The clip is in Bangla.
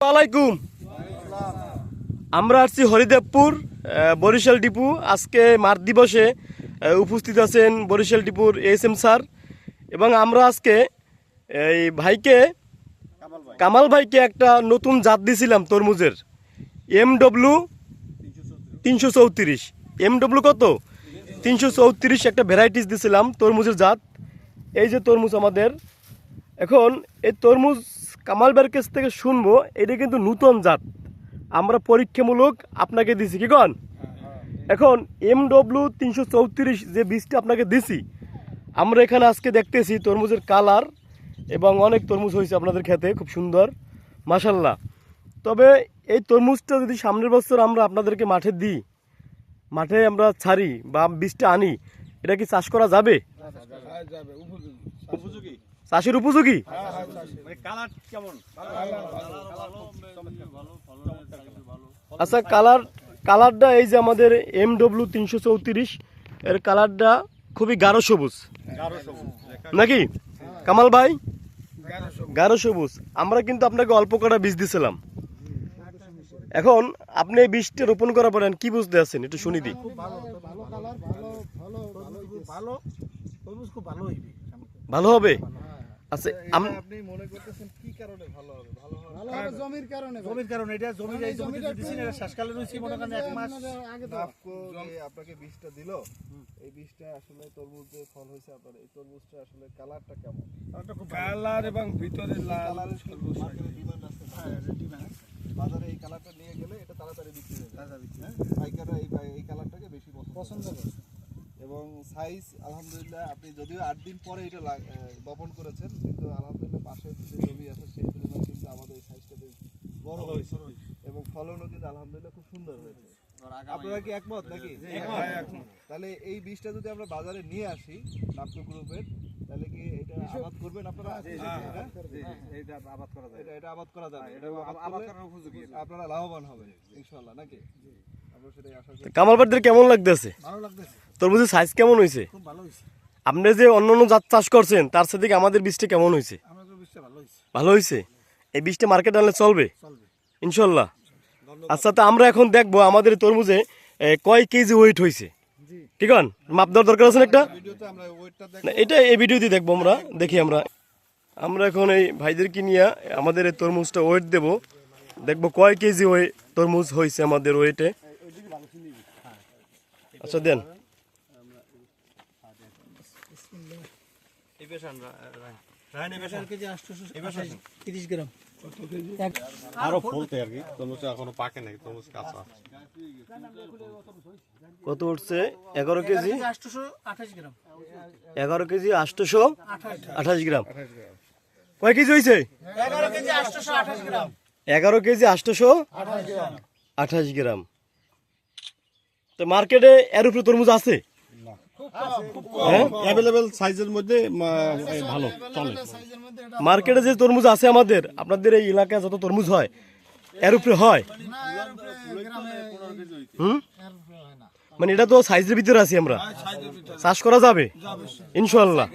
আলাইকুম। আমরা আসছি হরিদেবপুর বরিশাল ডিপু। আজকে মার দিবসে উপস্থিত আছেন বরিশাল ডিপুর এস এম স্যার। এবং আমরা আজকে এই ভাইকে, কামাল ভাইকে একটা নতুন জাত দিছিলাম তরমুজের। এম ডব্লু তিনশো চৌত্রিশ। এম ডব্লু কত? তিনশো চৌত্রিশ একটা ভ্যারাইটিস দিছিলাম তরমুজের জাত। এই যে তরমুজ আমাদের। এখন এই তরমুজ কামাল কাছ থেকে শুনব, এটা কিন্তু নূতন জাত। আমরা পরীক্ষামূলক আপনাকে দিছি, কি কন? এখন এম ডব্লু তিনশো চৌত্রিশ যে বীজটা আপনাকে দিছি, আমরা এখানে আজকে দেখতেছি তরমুজের কালার এবং অনেক তরমুজ হয়েছে আপনাদের খেতে, খুব সুন্দর মাসাল্লাহ তবে এই তরমুজটা যদি সামনের বছর আমরা আপনাদেরকে মাঠে দিই, মাঠে আমরা ছাড়ি বা বীজটা আনি, এটা কি চাষ করা যাবে? চাষের উপযোগী? আচ্ছা কালার কালারটা এই যে আমাদের এম ডব্লু তিনশো চৌত্রিশ এর কালারটা খুবই গাঢ় সবুজ। নাকি? কামাল ভাই? গাঢ় সবুজ। আমরা কিন্তু আপনাকে অল্প কটা বীজ দিছিলাম। এখন আপনি এই বীজটা রোপণ করার পরে কি বুঝতে আছেন? একটু শুনি দিই। ভালো ভালো ভালো ভালো ভালো ভালো খুব ভালো হইবে। ভালো হবে? আচ্ছা আপনি মনে করতেছেন কি কারণে ভালো হবে? ভালো হবে জমির কারণে জমির কারণে এটা জমির এই জমিতে দিছেন এটা শ্বাসকালে রয়েছে মনে করেন এক মাস আগে তো আপনাকে বীজটা দিল। এই বীজটা আসলে তরমুজ ফল হয়েছে আপনার এই তরমুজটা আসলে কালারটা কেমন? কালার এবং ভিতরে লাল কালারের ডিমান্ড আছে। বাজারে এই কালারটা নিয়ে গেলে এটা তাড়াতাড়ি বিক্রি হয়ে যায় হ্যাঁ? পাইকাররা এই এই কালারটাকে বেশি পছন্দ পছন্দ করে। এবং সাইজ আলহামদুলিল্লাহ আপনি যদিও আট দিন পরে এটা বপন করেছেন কিন্তু আলহামদুলিল্লাহ পাশে যে জমি আছে সেই তুলনায় কিন্তু আমাদের এই সাইজটা বেশ বড় হয়েছে। এবং ফলনও কিন্তু আলহামদুলিল্লাহ খুব সুন্দর হয়েছে। আপনারা কি একমত নাকি? তাহলে এই বীজটা যদি আমরা বাজারে নিয়ে আসি নাপকো গ্রুপের তাহলে কি এটা আবাদ করবেন আপনারা? হ্যাঁ? আবাদ করা যায়। এটা এটা আবাদ করা যাবে। এটা আবাদ আবাদ করার উপযোগী। আপনারা লাভবান হবেন ইনশাআল্লাহ নাকি? আমরা সেটাই আশা করি। কামাল কেমন লাগতেছে? ভালো লাগতেছে। তরমুজের সাইজ কেমন হয়েছে খুব ভালো হইছে। আপনি যে অন্য অন্য জাত চাষ করছেন তার সাথে আমাদের বীজটা কেমন হয়েছে ভালো হয়েছে এই বীজটা মার্কেটে আনলে চলবে? ইনশাল্লাহ। আচ্ছা তো আমরা এখন দেখব আমাদের তরমুজে কয় কেজি ওয়েট হয়েছে ঠিক আছে মাপ দেওয়ার দরকার আছে একটা? এটা এই ভিডিওতে দেখব আমরা দেখি আমরা। আমরা এখন এই ভাইদেরকে নিয়ে আমাদের এই তরমুজটা ওয়েট দেব। দেখব কয় কেজি ওয়ে তরমুজ হয়েছে আমাদের ওয়েটে আচ্ছা দেন কেজি 828 30 গ্রাম আরও ফলতে আর কি। তরমুজটা এখনও পাকে নাই তরমুজ কাঁচা। কত উঠছে? এগারো কেজি? এগারো কেজি আটশোশো আঠাশ গ্রাম। কয় কেজি হয়েছে 11 কেজি গ্রাম। এগারো কেজি আটশোশো আঠাশ গ্রাম। তো মার্কেটে এর উপরে তরমুজ আছে? অ্যাভেলেবেল সাইজের মধ্যে ভালো চলে। মার্কেটে যে তরমুজ আছে আমাদের আপনাদের এই এলাকায় যত তরমুজ হয় এর উপরে হয়। হুম? হয় মানে এটা তো সাইজের ভিতরে আছি আমরা। চাষ করা যাবে? ইনশাল্লাহ